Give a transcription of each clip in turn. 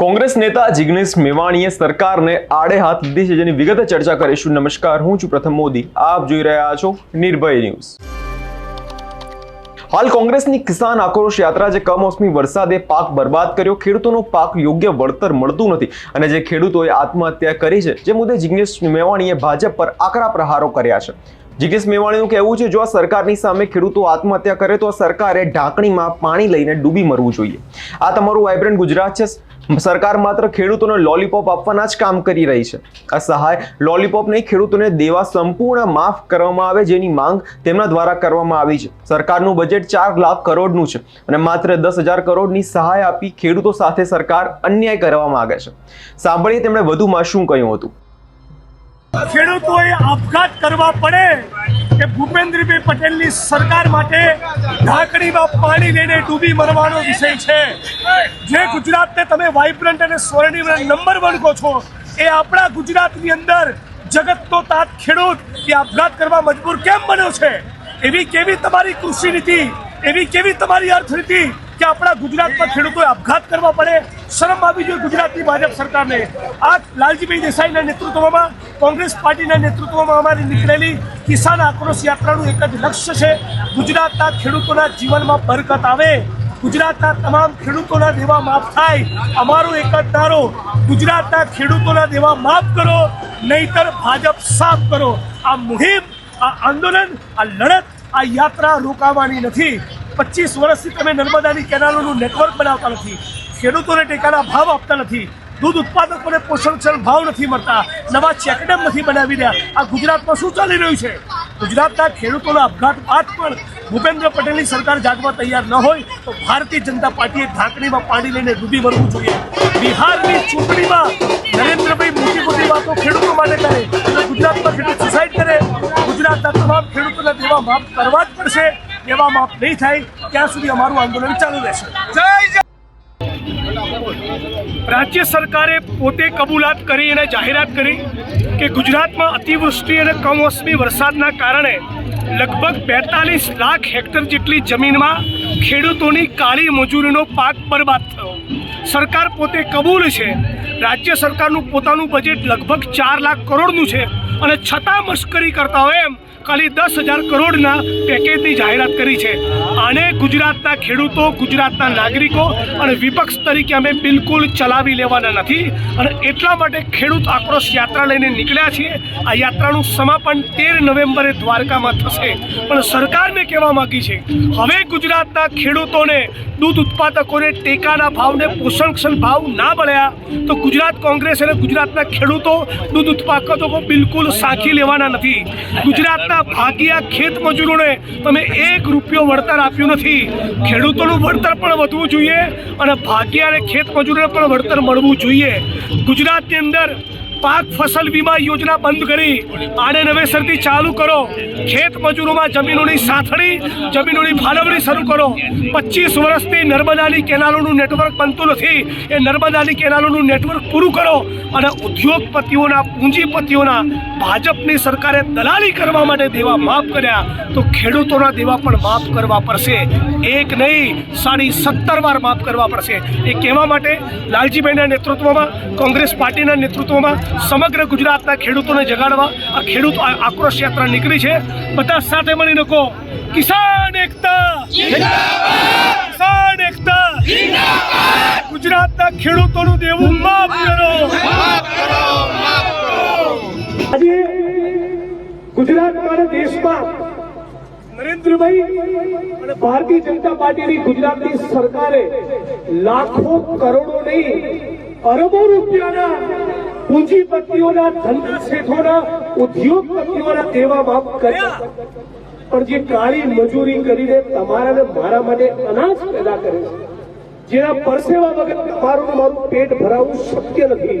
કોંગ્રેસ નેતા જિગ્નેશ મેવાણીએ સરકારને આડે હાથ લીધી છે, જેની વિગતે ચર્ચા કરીશું. નમસ્કાર, હું છું પ્રથમ મોદી. આપ જોઈ રહ્યા છો નિર્ભય ન્યૂઝ. હાલ કોંગ્રેસની કિસાન આક્રોશ યાત્રા જે કમોસમી વરસાદે પાક બરબાદ કર્યો, ખેડૂતોનો પાક યોગ્ય વળતર મળતું નથી અને જે ખેડૂતોએ આત્મહત્યા કરી છે, જે મુદ્દે જિગ્નેશ મેવાણીએ ભાજપ પર આકરા પ્રહારો કર્યા છે. જિગ્નેશ મેવાણીનું કહેવું છે, જો આ સરકારની સામે ખેડૂતો આત્મહત્યા કરે, તો સરકારે ઢાંકણીમાં પાણી લઈને ડૂબી મરવું જોઈએ. આ તમારું વાઇબ્રન્ટ ગુજરાત છે. સરકાર માત્ર ખેડૂતોને લોલીપોપ આપવાના જ કામ કરી રહી છે. આ સહાય લોલીપોપ નહીં, ખેડૂતોને દેવા સંપૂર્ણ માફ કરવામાં આવે જેની માંગ તેમના દ્વારા કરવામાં આવી છે. સરકારનું બજેટ ચાર લાખ કરોડનું છે અને માત્ર દસ હજાર કરોડની સહાય આપી ખેડૂતો સાથે સરકાર અન્યાય કરવા માંગે છે. સાંભળીએ તેમણે વધુમાં શું કહ્યું હતું. ખેડૂતોએ આપઘાત કરવા પડે. કે ભૂપેન્દ્રભાઈ પટેલની સરકાર માટે ઢાંકણીમાં પાણી લઈને ડૂબી મરવાનો વિષય છે. જે ગુજરાતને તમે વાઇબ્રન્ટ અને સ્વર્ણિમ નંબર વન કહો છો, એ આપણા ગુજરાતની અંદર જગતનો તાત ખેડૂત એ આપઘાત કરવા મજબૂર કેમ બન્યો છે? એવી કેવી તમારી કૃષિ નીતિ, એવી કેવી તમારી અર્થનીતિ કે આપણા ગુજરાતમાં ખેડૂતોએ આપઘાત કરવા પડે? શરમ આવી જોઈએ ગુજરાતની ભાજપ સરકારને. આ લાલજીભાઈ દેસાઈના નેતૃત્વમાં કોંગ્રેસ પાર્ટીના નેતૃત્વમાં અમારી નીકળેલી કિસાન આક્રોશ યાત્રાનું એક જ લક્ષ્ય છે ગુજરાતના ખેડૂતોના જીવનમાં બરકત આવે. ગુજરાતના તમામ ખેડૂતોના દેવા માફ થાય. અમારો એક જ નારો, ગુજરાતના ખેડૂતોના દેવા માફ કરો, નહીતર ભાજપ સાફ કરો. આ મુહિમ, આ આંદોલન, આ લડત, આ યાત્રા રોકાવાની નથી. પચીસ વર્ષથી તમે નર્મદાની કેનાલોનું નેટવર્ક બનાવતા નથી. ખેડૂતોને ટેકાના ભાવ આપતા નથી. દૂધ ઉત્પાદકોને પોષણક્ષમ ભાવ નથી મળતા. નવા ચેકડેમ નથી બનાવી રહ્યા. આ ગુજરાતમાં શું ચાલી રહ્યું છે? ગુજરાતના ખેડૂતોના આપઘાત બાદ પણ ભૂપેન્દ્ર પટેલની સરકાર જાગવા તૈયાર ન હોય તો ભારતીય જનતા પાર્ટીએ ઢાંકણીમાં પાણી લઈને ડૂબી મરવું જોઈએ. બિહારની ચૂંટણીમાં નરેન્દ્રભાઈ મોટી મોટી વાતો ખેડૂતો માટે કરે. ગુજરાતમાં ખેડૂત સુસાઇડ કરે. ગુજરાતના તમામ ખેડૂતોના દેવા માફ કરવા જ પડશે. દેવા માફ નહીં થાય. ત્યાં સુધી અમારું આંદોલન ચાલુ રહેશે. રાજ્ય સરકારે પોતે કબૂલાત કરી અને જાહેરાત કરી કે ગુજરાતમાં અતિવૃષ્ટિ અને કમોસમી વરસાદના કારણે લગભગ બેતાલીસ લાખ હેક્ટર જેટલી જમીનમાં ખેડૂતોની કાળી મજૂરીનો પાક બરબાદ થયો. સરકાર પોતે કબૂલ છે. રાજ્ય સરકારનું પોતાનું બજેટ લગભગ ચાર લાખ કરોડનું છે. અને છતાં મશ્કરી કરતા હોય એમ ખાલી દસ હજાર કરોડના પેકેજની જાહેરાત કરી છે. આને ગુજરાતના ખેડૂતો, ગુજરાતના નાગરિકો અને વિપક્ષ તરીકે અમે બિલકુલ ચલાવી લેવાના નથી અને એટલા માટે ખેડૂત આક્રોશ યાત્રા લઈને નીકળ્યા છીએ. આ યાત્રાનું સમાપન તેર નવેમ્બરે દ્વારકામાં થશે. પણ સરકારને કહેવા માંગી છે, હવે ગુજરાતના ખેડૂતોને દૂધ ઉત્પાદકોને ટેકાના ભાવને પોષણક્ષમ ભાવ ના મળ્યા, તો ગુજરાત કોંગ્રેસ અને ગુજરાતના ખેડૂતો, દૂધ ઉત્પાદકો બિલકુલ સાંખી લેવાના નથી. ગુજરાતના ભાગિયા ખેત મજૂરોને તમે એક રૂપિયો વળતર આપ્યું નથી. ખેડૂતોનું વળતર પણ વધવું જોઈએ અને ભાગિયા અને ખેત મજૂરોને પણ વળતર મળવું જોઈએ. ગુજરાતની અંદર પાક ફસલ વીમા યોજના બંધ કરી આને નવેસરથી ચાલુ કરો. ખેત મજૂરોમાં જમીનોની સાથળી, જમીનોની ફાળવણી શરૂ કરો. પચીસ વર્ષથી નર્મદાની કેનાલોનું નેટવર્ક બનતું નથી. એ નર્મદાની કેનાલોનું નેટવર્ક પૂરું કરો અને ઉદ્યોગપતિઓના, પૂંજીપતિઓના, ભાજપની સરકારે દલાલી કરવા માટે દેવા માફ કર્યા. તો ખેડૂતોના દેવા પણ માફ કરવા પડશે. એક નહીં, સાડી સત્તર વાર માફ કરવા પડશે. એ કહેવા માટે લાલજીભાઈના નેતૃત્વમાં, કોંગ્રેસ પાર્ટીના નેતૃત્વમાં સમગ્ર ગુજરાતના ખેડૂતોને જગાડવા આ ખેડૂત આક્રોશ યાત્રા નીકળી છે. બધા સાથે મળીને કહો, કિસાન એકતા! કિસાન એકતા! ગુજરાતના ખેડૂતોનું દેવું માફ કરો! આજે ગુજરાતમાં અને દેશમાં નરેન્દ્રભાઈ અને ભારતીય જનતા પાર્ટીની ગુજરાતની સરકારે લાખો કરોડો નહીં, અરબો રૂપિયાના પૂંજીપતિઓના ધંધા શેઠોના ઉદ્યોગપતિઓના દેવા માફ કર્યા પણ જે કાળી મજૂરી કરીને તમારા ને મારા માટે અનાજ પેદા કરે છે, જેના પરસેવા વગર તમારું મારું પેટ ભરાવું શક્ય નથી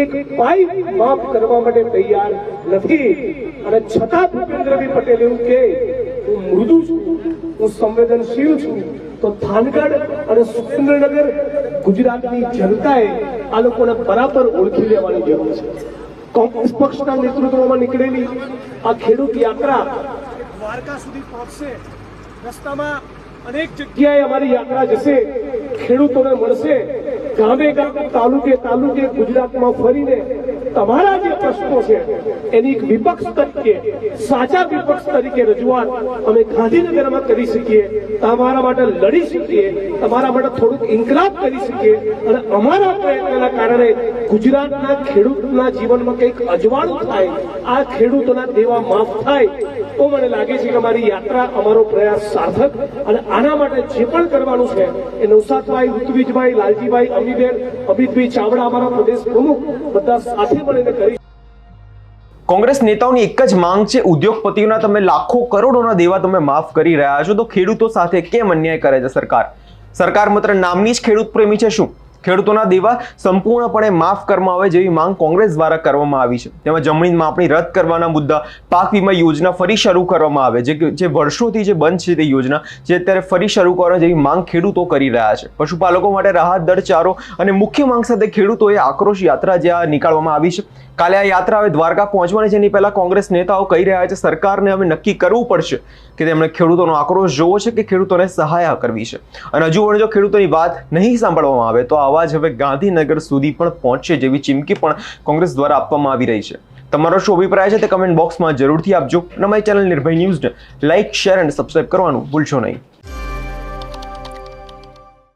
એક પાઇપ માફ કરવા માટે તૈયાર નથી. અને છતાં ભૂપેન્દ્રભાઈ પટેલ એવું કે હું મૃદુ છું, હું સંવેદનશીલ છું. તો થાનગઢ અને સુરેન્દ્રનગર ગુજરાતની જનતાએ આ લોકોને બરાબર ઓળખી લેવાની જરૂર છે. કોંગ્રેસ પક્ષના નેતૃત્વમાં નીકળેલી આ ખેડૂત યાત્રા દ્વારકા સુધી પહોંચશે. રસ્તામાં અનેક જગ્યાએ અમારી યાત્રા જશે. ખેડૂતોને મળશે. ગામે ગામે, તાલુકે તાલુકે ગુજરાતમાં ફરીને તમારા જે પ્રશ્નો છે, એની એક વિપક્ષ તરીકે, સાચા વિપક્ષ તરીકે રજૂઆત અમે ગાંધીનગરમાં કરી શકીએ, તમારા માટે લડી શકીએ, તમારા માટે થોડુંક ઇન્કલાબ કરી શકીએ અને અમારા પ્રયત્નના કારણે ગુજરાતના ખેડૂતના જીવનમાં કંઈક અજવાળું થાય, આ ખેડૂતોના દેવા માફ થાય. તો મને લાગે છે કે અમારી યાત્રા અમારો પ્રયાસ સાર્થક અને આના માટે જે પણ કરવાનું છે, એ નવસાદભાઈ, ઋત્વિજભાઈ, લાલજીભાઈ, અમીબેન, અમિતભાઈ ચાવડા અમારા પ્રદેશ પ્રમુખ બધા સાથે મળીને કરી કોંગ્રેસ નેતાઓની એક જ માંગ છે, ઉદ્યોગપતિઓના તમે લાખો કરોડોના દેવા તમે માફ કરી રહ્યા છો. તો ખેડૂતો સાથે કેમ અન્યાય કરે છે સરકાર? સરકાર માત્ર નામની જ ખેડૂત પ્રેમી છે, શું? ખેડૂતોના દેવા સંપૂર્ણપણે માફ કરવામાં આવે જેવી માંગ કોંગ્રેસ દ્વારા કરવામાં આવી છે. તેમાં જમીન માપણી રદ કરવાના મુદ્દા, પાક વીમા યોજના ફરી શરૂ કરવામાં આવે જે જે વર્ષોથી જે બંધ છે તે યોજના, જે અત્યારે ફરી શરૂ કરવા જેવી માંગ ખેડૂતો કરી રહ્યા છે. પશુપાલકો માટે રાહત દર ચારો અને મુખ્ય માંગ સાથે ખેડૂતોએ આક્રોશ યાત્રા જ્યાં નીકાળવામાં આવી છે. કાલે આ યાત્રા હવે દ્વારકા પહોંચવાની છે, એની પહેલા કોંગ્રેસ નેતાઓ કહી રહ્યા છે, સરકારને હવે નક્કી કરવું પડશે કે તેમણે ખેડૂતોનો આક્રોશ જોવો છે કે ખેડૂતોને સહાય કરવી છે. અને હજુ પણ જો ખેડૂતોની વાત નહીં સાંભળવામાં આવે, તો અવાજ હવે ગાંધીનગર સુધી પણ પહોંચશે જેવી ચીમકી પણ કોંગ્રેસ દ્વારા આપવામાં આવી રહી છે. તમારો શું અભિપ્રાય છે તે કમેન્ટ બોક્સમાં જરૂરથી આપજો. અને અમારી ચેનલ નિર્ભય ન્યૂઝને લાઇક શેર અને સબસ્ક્રાઇબ કરવાનું ભૂલશો નહીં.